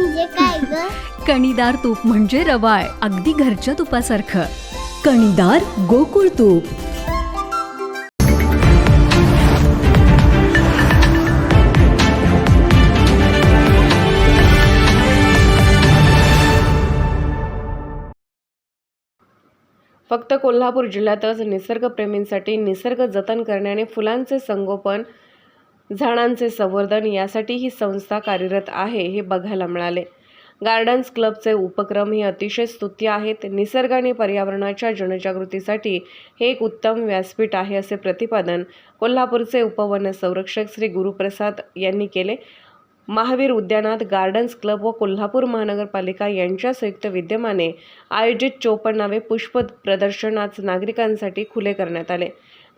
म्हणजे काय ग? कणीदार तूप म्हणजे रवाळ अगदी घरच्या तुपासारखं. कणीदार गोकुळ तूप. फक्त कोल्हापूर जिल्ह्यातच निसर्गप्रेमींसाठी निसर्ग जतन करणे आणि फुलांचे संगोपन झाडांचे संवर्धन यासाठी ही संस्था कार्यरत आहे हे बघायला मिळाले. गार्डन्स क्लबचे उपक्रम हे अतिशय स्तुत्य आहेत. निसर्ग आणि पर्यावरणाच्या जनजागृतीसाठी हे एक उत्तम व्यासपीठ आहे असे प्रतिपादन कोल्हापूरचे उपवन संरक्षक श्री गुरुप्रसाद यांनी केले. महावीर उद्यानात गार्डन्स क्लब व कोल्हापूर महानगरपालिका यांच्या संयुक्त विद्यमाने आयोजित चोपन्नावे पुष्प प्रदर्शन आज नागरिकांसाठी खुले करण्यात आले.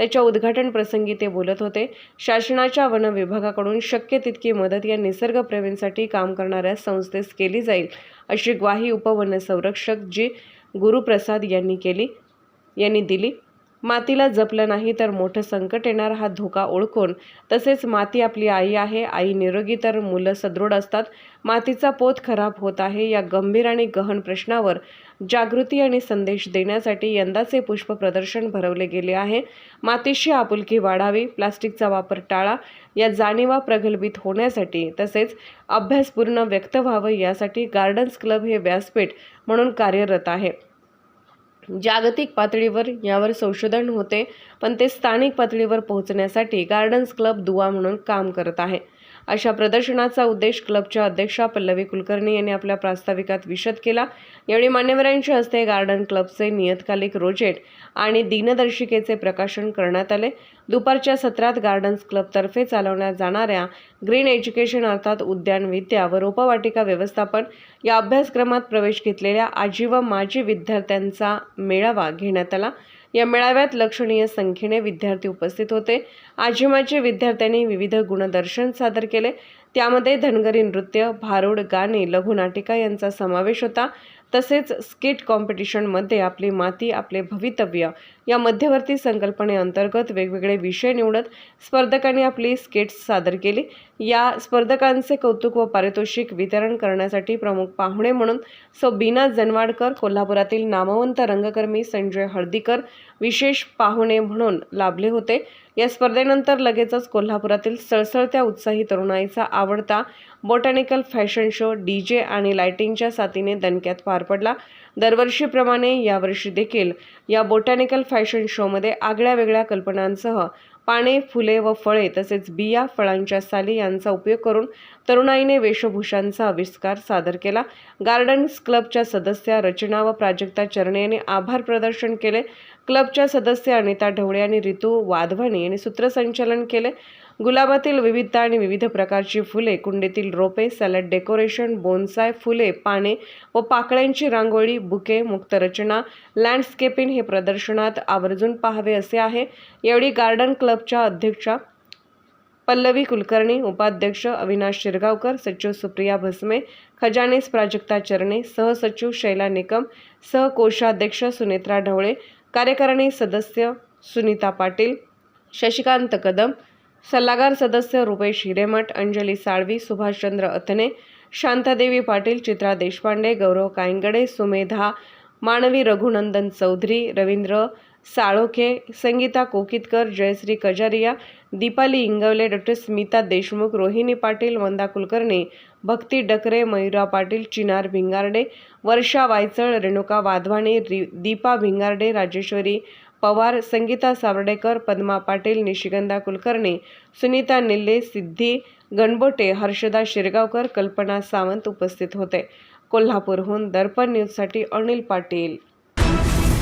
त्याच्या उद्घाटन प्रसंगी ते बोलत होते. शासनाच्या वन विभागाकडून शक्य तितकी मदत या निसर्गप्रेमींसाठी काम करणाऱ्या संस्थेस केली जाईल अशी ग्वाही उपवन संरक्षक जी गुरुप्रसाद यांनी केली यांनी दिली. मातीला जपलं नाही तर मोठं संकट येणार हा धोका ओळखून. तसेच माती आपली आई आहे आई निरोगी तर मुलं सदृढ असतात. मातीचा पोत खराब होत आहे या गंभीर आणि गहन प्रश्नावर जागृती आणि संदेश देण्यासाठी यंदाचे पुष्प प्रदर्शन भरवले गेले आहे. मातीशी आपुलकी वाढावी प्लास्टिकचा वापर टाळा या जाणीवा प्रगल्भित होण्यासाठी तसेच अभ्यासपूर्ण व्यक्त व्हावं यासाठी गार्डन्स क्लब हे व्यासपीठ म्हणून कार्यरत आहे. जागतिक पातळीवर यावर संशोधन होते पण ते स्थानिक पातळीवर पोहोचण्यासाठी गार्डन्स क्लब दुवा म्हणून काम करत आहे. अशा प्रदर्शनाचा उद्देश क्लबच्या अध्यक्षा पल्लवी कुलकर्णी यांनी आपल्या प्रास्ताविकात विशद केला. यावेळी मान्यवरांच्या हस्ते गार्डन क्लबचे नियतकालिक रोजेट आणि दिनदर्शिकेचे प्रकाशन करण्यात आले. दुपारच्या सत्रात गार्डन्स क्लबतर्फे चालवण्यात जाणाऱ्या ग्रीन एज्युकेशन अर्थात उद्यान विद्या व रोपवाटिका व्यवस्थापन या अभ्यासक्रमात प्रवेश घेतलेल्या आजी व माजी विद्यार्थ्यांचा मेळावा घेण्यात आला. या मेळाव्यात लक्षणीय संख्येने विद्यार्थी उपस्थित होते. आजिमाचे विद्यार्थ्यांनी विविध गुणदर्शन सादर केले. त्यामध्ये धनगरी नृत्य भारुड गाणे लघुनाटिका यांचा समावेश होता. तसेच स्किट कॉम्पिटिशनमध्ये आपली माती आपले भवितव्य या मध्यवर्ती संकल्पनेअंतर्गत वेगवेगळे विषय निवडत स्पर्धकांनी आपली स्किट्स सादर केली. या स्पर्धकांचे कौतुक व पारितोषिक वितरण करण्यासाठी प्रमुख पाहुणे म्हणून सौ बीना जनवाडकर कोल्हापुरातील नामवंत रंगकर्मी संजय हळदीकर विशेष पाहुणे म्हणून लाभले होते. या स्पर्धेनंतर लगेचच कोल्हापुरातील सळसळत्या उत्साही तरुणाईचा आवडता botanical fashion show D J आणि लाईटिंगच्या साथीने दणक्यात पार पडला. दरवर्षीप्रमाणे यावर्षी देखील या बोटॅनिकल फॅशन शोमध्ये आगळ्या वेगळ्या कल्पनांसह पाने फुले व फळे तसेच बिया फळांच्या साली यांचा उपयोग करून तरुणाईने वेशभूषांचा आविष्कार सादर केला. गार्डन्स क्लबच्या सदस्या रचना व प्राजक्ता चरणे यांनी आभार प्रदर्शन केले. क्लबच्या सदस्य अनिता ढवळे आणि रितू वाधवानी यांनी सूत्रसंचालन केले. गुलाबातील विविधता आणि विविध प्रकारची फुले कुंडीतील रोपे सॅलड डेकोरेशन बोनसाय फुले पाने व पाकळ्यांची रांगोळी बुके मुक्त रचना लँडस्केपिंग हे प्रदर्शनात आवर्जून पाहावे असे आहे. यावेळी गार्डन क्लबच्या अध्यक्षा पल्लवी कुलकर्णी उपाध्यक्ष अविनाश शिरगावकर सचिव सुप्रिया भस्मे खजानीस प्राजक्ता चरणे सहसचिव शैला निकम सहकोषाध्यक्ष सुनेत्रा ढवळे कार्यकारिणी सदस्य सुनीता पाटील शशिकांत कदम सल्लागार सदस्य रुपेश हिरेमठ अंजली साळवी सुभाषचंद्र अथने शांतादेवी पाटील चित्रा देशपांडे गौरव कायंगडे सुमेधा मानवी रघुनंदन चौधरी रवींद्र साळोखे संगीता कोकितकर जयश्री कजारिया दीपाली इंगवले डॉक्टर स्मिता देशमुख रोहिणी पाटील वंदा कुलकर्णी भक्ती डकरे मयुरा पाटील चिनार भिंगारडे वर्षा वायचळ रेणुका वाधवाणी रि दीपा भिंगारडे राजेश्वरी पवार संगीता सावर्डेकर पद्मा पाटील निशिगंधा कुलकर्णी सुनीता निल्ले सिद्धी गणबोटे हर्षदा शिरगावकर कल्पना सावंत उपस्थित होते. कोल्हापूरहून दर्पण न्यूजसाठी अनिल पाटील.